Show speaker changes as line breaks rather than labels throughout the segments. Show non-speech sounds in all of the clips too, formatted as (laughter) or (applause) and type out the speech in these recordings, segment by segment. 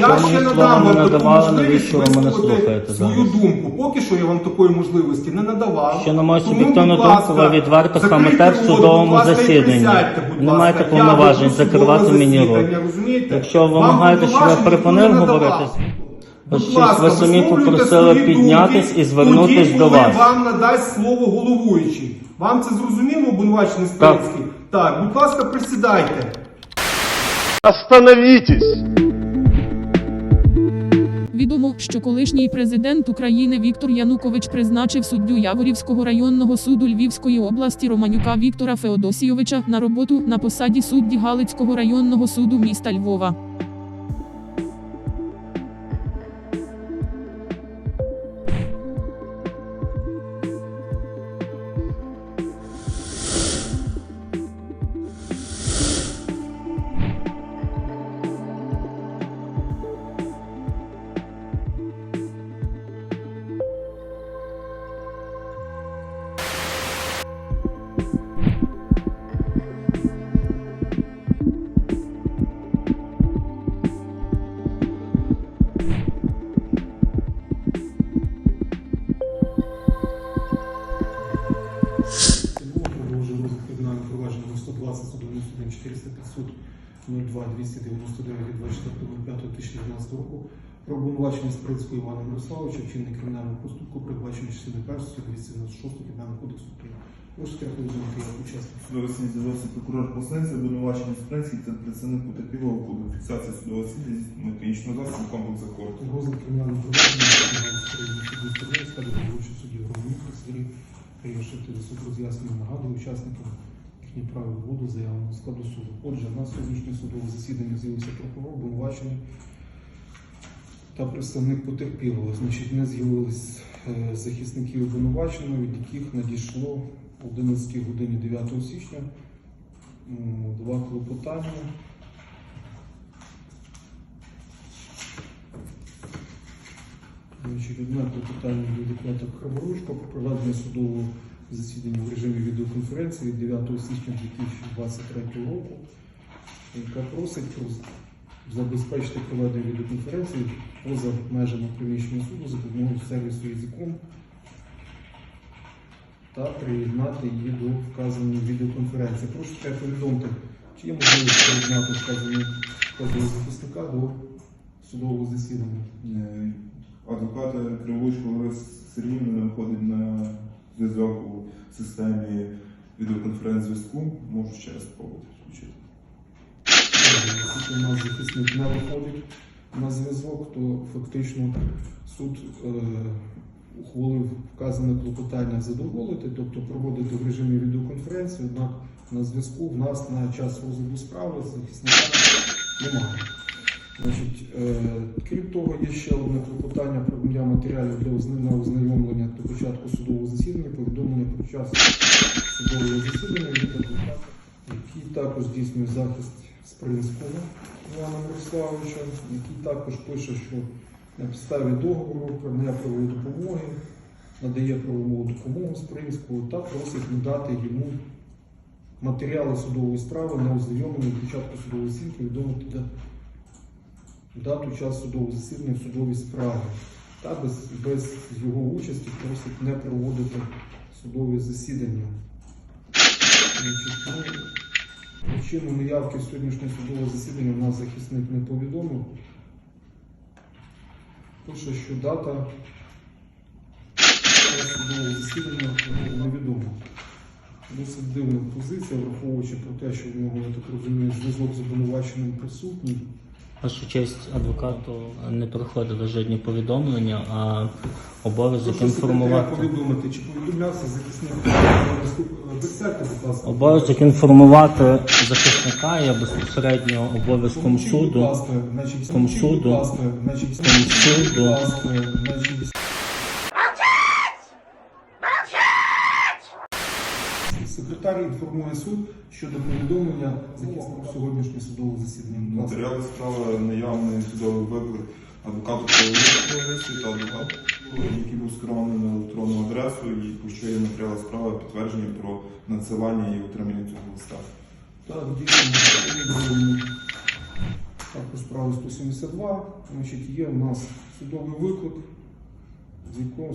Я
Що
ще
мені
надам
не
вам таку
надавали,
можливість
навіщо ви мене
висловити
слухаєте
свою
зараз?
думку. Поки що я вам такої можливості не надавав.
Що на мою
Тому,
суб'єктивну
будь
думку, ви відверто
закрийте
хамите в судовому
будь ласка, і
засіданні.
присядьте, будь
Не
ласка.
маєте
Я
повноважень
судове
закривати мені
засідання,
рот.
розумієте?
Якщо ви
Вам
вимагаєте, щоб я
повноважень
припинив
ніхто не надавав.
говорити, ви
Будь
щось
ласка,
ви самі
висловлюйте
попросили
свої
піднятись
думки
і звернутись
тоді,
до
коли
вас.
вам надасть слово головуючий. Вам це зрозуміло, обвинувачений Спирицький? Так, будь ласка, присідайте.
Остановитесь!
Відомо, що колишній президент України Віктор Янукович призначив суддю Яворівського районного суду Львівської області Романюка Віктора Феодосійовича на роботу на посаді судді Галицького районного суду міста Львова.
400 500 02 299 від 24.05.2012 року про обвинувачення Сприцького Івана Мирославовича, вчинення кримінального проступку, передбачення частини першої статті 296 Кримінального кодексу України. Можете повідомити як учасник.
Судове засідання з'явився прокурор Посненця, обвинувачений Спринський та представник потерпілого коду фіксація судового засідання з клінічного засобу комплекс захворювань.
Розгляд кримінального провадження на суду сторони складу головуючий судді Громадюк Сергій до суд роз'яснення нагадує учасникам їхні права воду заявленого складу суду. Отже, на сьогоднішнє судове засідання з'явився прокурор, обвинувачений та представник потерпілого. Значить, не з'явились е, захисники обвинуваченого, від яких надійшло о 11 годині 9 січня два клопотання. Значить, одне клопотання від адвоката Хабарушко про проведення судового засідання в режимі відеоконференції від 9 січня 2023 року, яка просить забезпечити проведення відеоконференції поза межами приміщення суду за допомогою сервісу Ізіком та приєднати її до вказаної відеоконференції. Прошу тебе повідомити, чи є можливість приєднати вказаного захисника до судового засідання.
Е, Адвокат Кривовичко Лариса Сергіївна не виходить на зв'язок у системі відеоконференц-зв'язку. Можу ще раз спробувати включити.
Оскільки у нас захисник не виходить на зв'язок, то фактично суд е, ухвалив вказане клопотання задоволити, тобто проводити в режимі відеоконференції, однак на зв'язку в нас на час розгляду справи захисника немає. Значить, е, крім того, є ще одне клопотання про надання матеріалів для ознайомлення до початку судового засідання, повідомлення про час судового засідання від адвоката, який також здійснює захист Спринського Івана Мирославовича, який також пише, що на підставі договору про правової допомоги надає правову допомогу Спринського та просить надати йому матеріали судової справи на ознайомлення початку судової повідомити да- дату час судового засідання в судовій справі та без, без його участі просить не проводити судові засідання. Ну, Причину неявки в сьогоднішнє судове засідання у нас захисник не повідомив. Пише, що дата судового засідання невідома. Досить дивна позиція, враховуючи про те, що в нього, я так розумію, зв'язок з обвинуваченим присутній.
Вашу честь адвокату не проходили жодні повідомлення, а обов'язок інформувати.
повідомити, чи повідомлявся захисник будь ласка.
Обов'язок інформувати захисника є безпосередньо обов'язком суду.
значить,
суду. суду.
будь ласка, значить, Секретар інформує суд щодо повідомлення захиснику сьогоднішнього судового засідання.
Матеріали справи наявний судовий виклик адвокату та адвокат, який був скерований на електронну адресу, і по що є матеріали справи підтвердження про надсилання і отримання цього листа.
Так, дійсно. Також справа 172. Значить, є у нас судовий виклик, з якого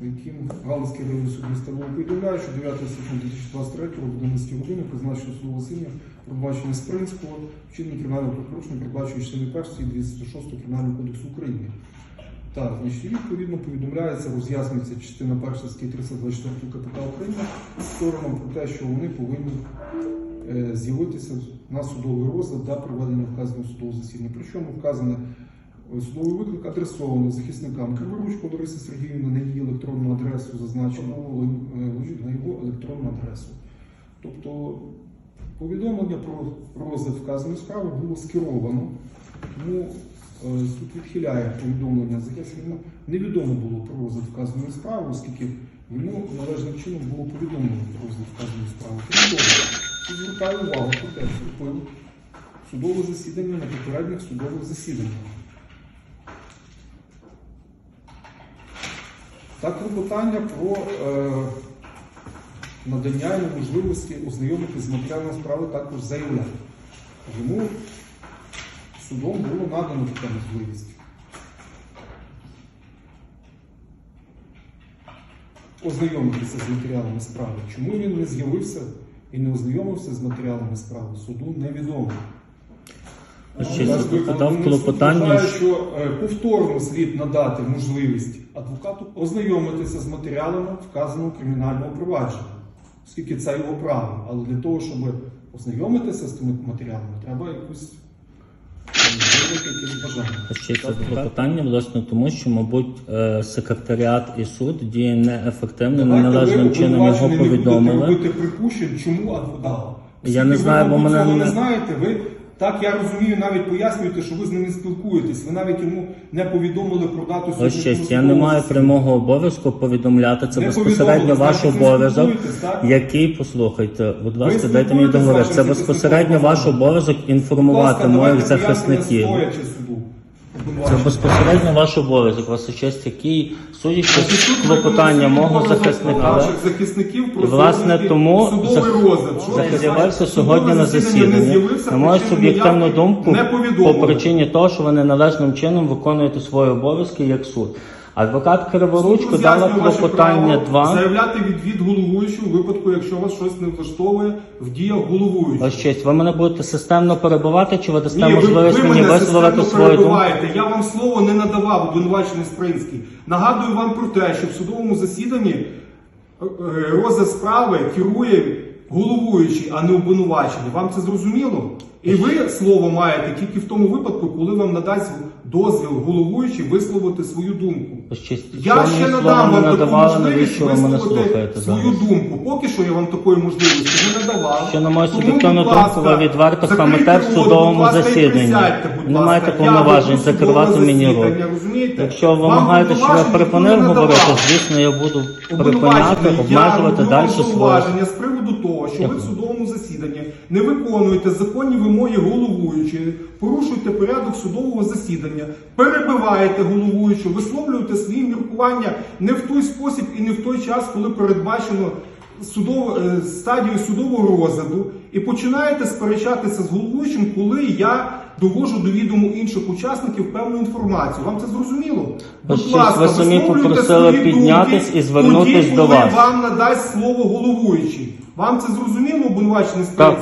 яким Галицький районний суд міста Львова повідомляє, що 9 січня 2023 року в 11 години призначено судове засідання пробачення Спринського, вчинення кримінального правопорушення, передбачує частини першої 206 Кримінального кодексу України. Так, значить, відповідно повідомляється, роз'яснюється частина перша статті 324 КПК України сторонам про те, що вони повинні е, з'явитися на судовий розгляд та проведення вказаного судового засідання. Причому вказане е, виклик адресований захисникам Криворучко Лариси Сергіївни на її електронну адресу, зазначено е, на його електронну адресу. Тобто повідомлення про розгляд вказаної справи було скеровано, тому е, суд відхиляє повідомлення захиснику. Невідомо було про розгляд вказаної справи, оскільки йому належним чином було повідомлено про розгляд вказаної справи. Суд звертає увагу про те, що судове засідання на попередніх судових засіданнях. Та клопотання про е, надання йому можливості ознайомитися з матеріалами справи також заявляє. Йому судом було надано така можливість. Ознайомитися з матеріалами справи. Чому він не з'явився і не ознайомився з матеріалами справи, суду невідомо.
Честь,
наш
адвокат
викладений
дав
суд
клопотання,
що е, повторно слід надати можливість адвокату ознайомитися з матеріалами вказаного кримінального провадження, оскільки це його право. Але для того, щоб ознайомитися з тими матеріалами, треба якусь
клопотання власне тому, що, мабуть, е, секретаріат і суд діє неефективно, неналежним чином його повідомили.
припущень, чому адвокат.
Я не знаю, бо мене не-
не знаєте. Ви так я розумію, навіть пояснюєте, що ви з ним не спілкуєтесь. Ви навіть йому не повідомили про дату
Ось
сьогоднішнього
честь, я не маю прямого обов'язку повідомляти. Це
Не
безпосередньо ваш обов'язок, який, послухайте, будь ласка, дайте мені договорити. Це безпосередньо ваш обов'язок інформувати моїх захисників.
стоячи суду.
Це безпосередньо ваш обов'язок, вас честь, який, судячи
що
з клопотання мого захисника,
наших захисників про
І, власне, тому
судовий
зах-
розгляд. Що це
захистявся сьогодні на
не
засіданні.
з'явився,
На мою суб'єктивну
ніяк
думку,
не
по причині того, що ви неналежним чином виконуєте свої обов'язки як суд. Адвокат Криворучко дала клопотання
право
2.
Заявляти відвід головуючого у випадку, якщо вас щось не влаштовує в діях головуючого.
Ось честь, ви мене будете системно перебувати, чи ви дасте
Ні, ви,
можливість
ви
мені
мене
висловити
системно
свою думку?
перебиваєте. Я вам слово не надавав, обвинувачений Спринський. Нагадую вам про те, що в судовому засіданні е, е, розгляд справи керує головуючий, а не обвинувачений. Вам це зрозуміло? І ви слово маєте тільки в тому випадку, коли вам надасть дозвіл головуючий висловити свою думку.
Ось честь,
Я
що
ще надам
слова
вам
не
таку можливість висловити свою
зараз?
думку. Поки що я вам такої можливості не надавав.
Що на мою суб'єктивну думку, ви відверто
закрийте
хамите в судовому засіданні. Не маєте повноважень закривати мені рот. Якщо ви вимагаєте, щоб я припинив говорити, звісно, я буду припиняти, обмежувати далі своє.
з приводу того, що ви в судовому засіданні не виконуєте законні вимоги головуючої, порядок судового засідання, перебиваєте головуючу, висловлюєте свої міркування не в той спосіб і не в той час, коли передбачено судово, е, стадію судового розгляду, і починаєте сперечатися з головуючим, коли я довожу до відому інших учасників певну інформацію. Вам це зрозуміло?
Ось щось ви самі попросили піднятись
думки
і звернутись
тоді,
до
коли
вас.
вам надасть слово головуючий. Вам це зрозуміло, обвинувачений
Так.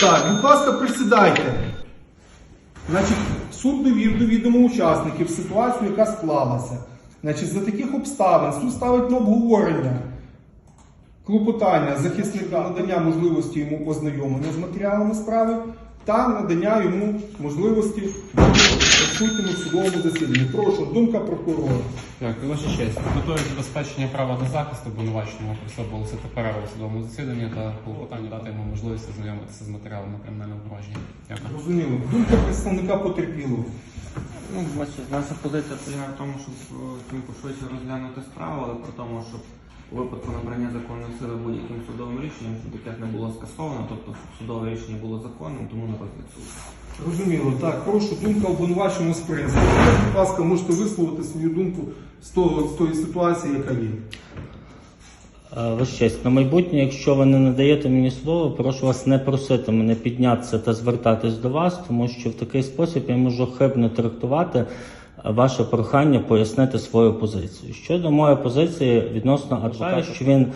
Так, будь ласка, присідайте. Значить, суд довів до відомо учасників ситуацію, яка склалася. Значить, за таких обставин суд ставить на обговорення клопотання захисника надання можливості йому ознайомлення з матеріалами справи та надання йому можливості бути присутнім у судовому засіданні. Прошу, думка прокурора.
Дякую, ваша честь. З метою забезпечення права на захист обвинуваченого просив оголосити перерву у судовому засіданні та клопотання дати йому можливість ознайомитися з матеріалами кримінального провадження. Дякую.
Зрозуміло. Думка представника потерпілого.
Ну, бачите, наша позиція полягає в тому, щоб е, чим пошвидше розглянути справу, але при тому, щоб у випадку набрання законної сили будь-яким судовим рішенням, щоб таке не було скасовано, тобто щоб судове рішення було законним, тому на розгляд суду.
Розуміло, так, прошу, думка обвинуваченого з принципу. Будь ласка, можете висловити свою думку з, того, з тої ситуації, яка є.
Е, Ваша честь, на майбутнє, якщо ви не надаєте мені слово, прошу вас не просити мене піднятися та звертатись до вас, тому що в такий спосіб я можу хибно трактувати ваше прохання пояснити свою позицію. Щодо моєї позиції відносно адвоката, що він,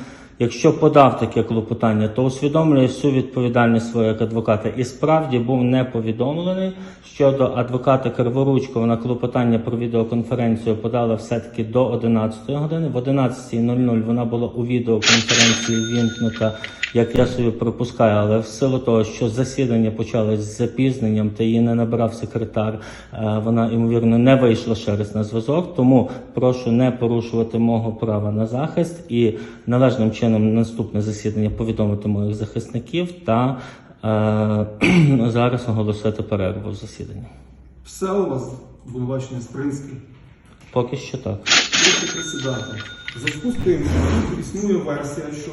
якщо подав таке клопотання, то усвідомлює всю відповідальність свого як адвоката і справді був не повідомлений. Щодо адвоката Криворучкова на клопотання про відеоконференцію подала все-таки до 11 години. В 11.00 вона була у відеоконференції вімкнута, як я собі припускаю, але в силу того, що засідання почалось з запізненням та її не набрав секретар, е, вона ймовірно не вийшла ще раз на зв'язок. Тому прошу не порушувати мого права на захист і належним чином наступне засідання повідомити моїх захисників та е, (clears throat) зараз оголосити перерву в засіданні.
Все у вас обвинувачення Спринський.
Поки що так.
Прошу присідати. Зв'язку з тим, що існує версія, що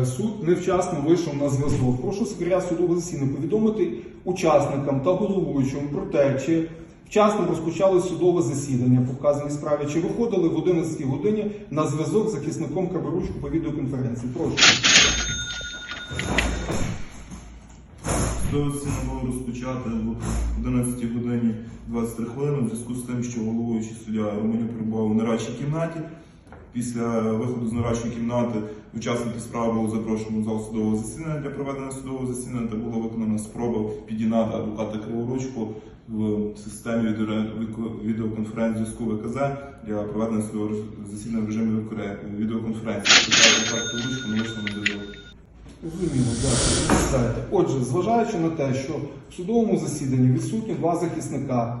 е, суд невчасно вийшов на зв'язок. Прошу секретаря судового засідання повідомити учасникам та головуючому про те, чи вчасно розпочали судове засідання по вказаній справі, чи виходили в 11 годині на зв'язок з захисником Кабаручку по відеоконференції. Прошу.
Судове засідання було розпочати в 11 годині 23 хвилини в зв'язку з тим, що головуючий суддя Романюк перебував у нарадчій кімнаті. Після виходу з нарадчої кімнати учасники справи були запрошені в зал судового засідання для проведення судового засідання та була виконана спроба підігнати адвоката Криворучку в системі відео- відео- відеоконференц зв'язку ВКЗ для проведення судового засідання в режимі відеоконференції.
Зрозуміло, дякую. Отже, зважаючи на те, що в судовому засіданні відсутні два захисника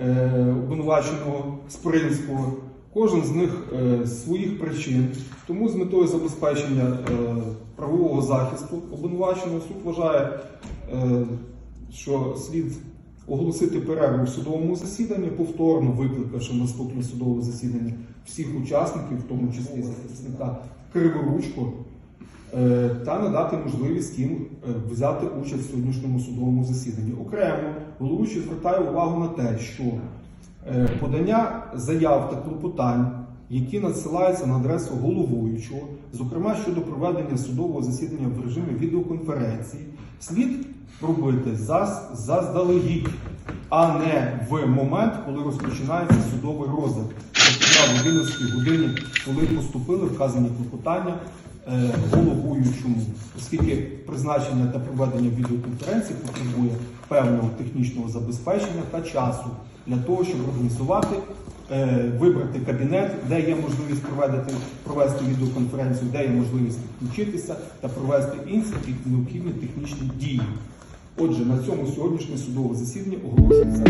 е, обвинуваченого Спринського, кожен з них е, з своїх причин, тому з метою забезпечення е, правового захисту обвинуваченого суд вважає, е, що слід оголосити перерву в судовому засіданні, повторно викликавши наступне судове засідання всіх учасників, в тому числі захисника Криворучко, Е, та надати можливість їм е, взяти участь в сьогоднішньому судовому засіданні. Окремо головуючий звертає увагу на те, що е, подання заяв та клопотань, які надсилаються на адресу головуючого, зокрема щодо проведення судового засідання в режимі відеоконференції, слід робити заз- заздалегідь, а не в момент, коли розпочинається судовий розгляд. В 11 годині, коли поступили вказані клопотання е, головуючому, оскільки призначення та проведення відеоконференції потребує певного технічного забезпечення та часу для того, щоб організувати, е, вибрати кабінет, де є можливість проведити, провести відеоконференцію, де є можливість підключитися та провести інші необхідні технічні дії. Отже, на цьому сьогоднішнє судове засідання оголошується.